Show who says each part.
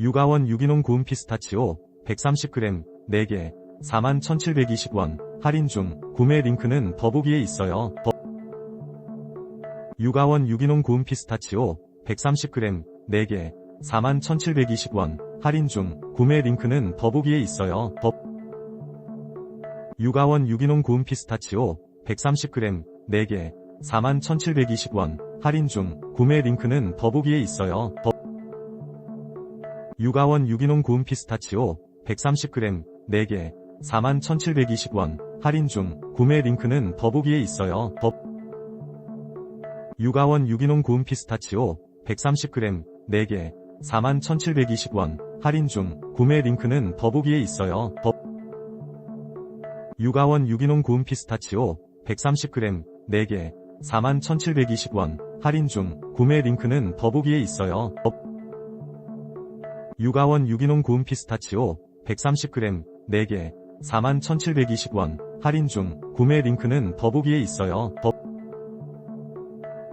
Speaker 1: 육아원 유기농 고운 피스타치오 130g 4개 41,720원 할인 중 구매 링크는 더보기에 있어요. 더- 육아원 유기농 고운 피스타치오 130g 4개 41,720원 할인 중 구매 링크는 더보기에 있어요. 더- 육아원 유기농 고운 피스타치오 130g 4개 41,720원 할인 중 구매 링크는 더보기에 있어요. 더- 육아원 유기농 고운 피스타치오 130g 4개 41,720원 할인 중 구매 링크는 더보기에 있어요. 더- 육아원 유기농 고운 피스타치오 130g 4개 41,720원 할인 중 구매 링크는 더보기에 있어요. 더- 육아원 유기농 고운 피스타치오 130g 4개 41,720원 할인 중 구매 링크는 더보기에 있어요. 더- 육아원 유기농 고운 피스타치오 130g 4개 41,720원 할인 중 구매 링크는 더보기에 있어요. 더-